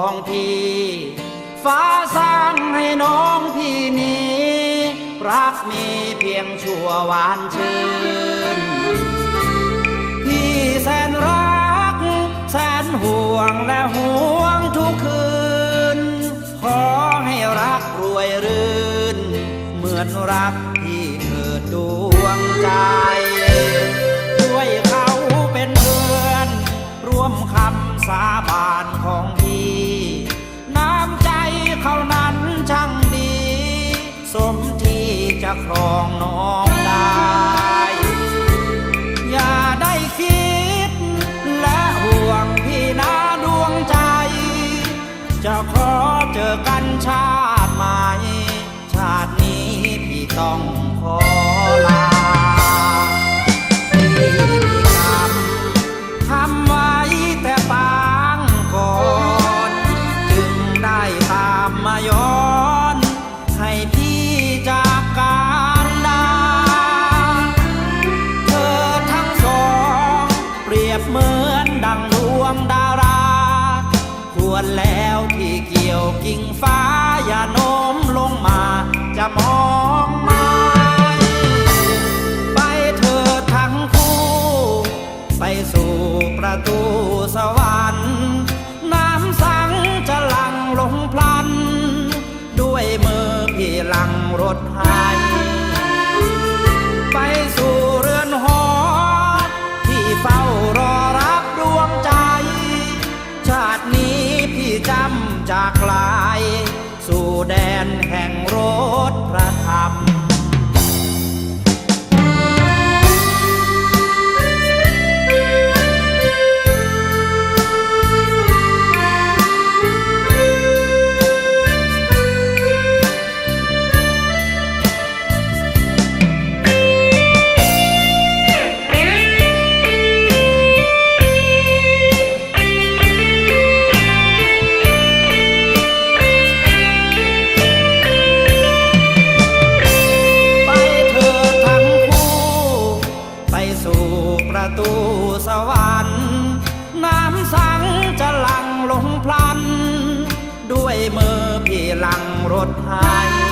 ของพี่ ฟ้าสร้างให้น้องพี่นี้รักมีเพียงชั่วหวานชื่น พี่แสนรัก แสนห่วงและห่วงทุกคืน ขอให้รักรวยรื่น เหมือนรัก รองน้องได้ อย่าได้คิด และห่วงพี่นาดวงใจ จะขอเจอกันชาติใหม่ ชาตินี้พี่ต้องขอลา ควรแล้วที่เกี่ยวกิ่งฟ้าอย่าโน้มลงมา จะมองไม่ไปเธอทั้งคู่ ไปสู่ประตูสวรรค์น้ำสังจะหลั่งลงพลัน ด้วยมือพี่หลังรถให้ไปสู่เรือนหอที่เฝ้ารอ ประตูสวรรค์น้ำสังจะหลังลงพลัน ด้วยมือพี่หลังรถไทย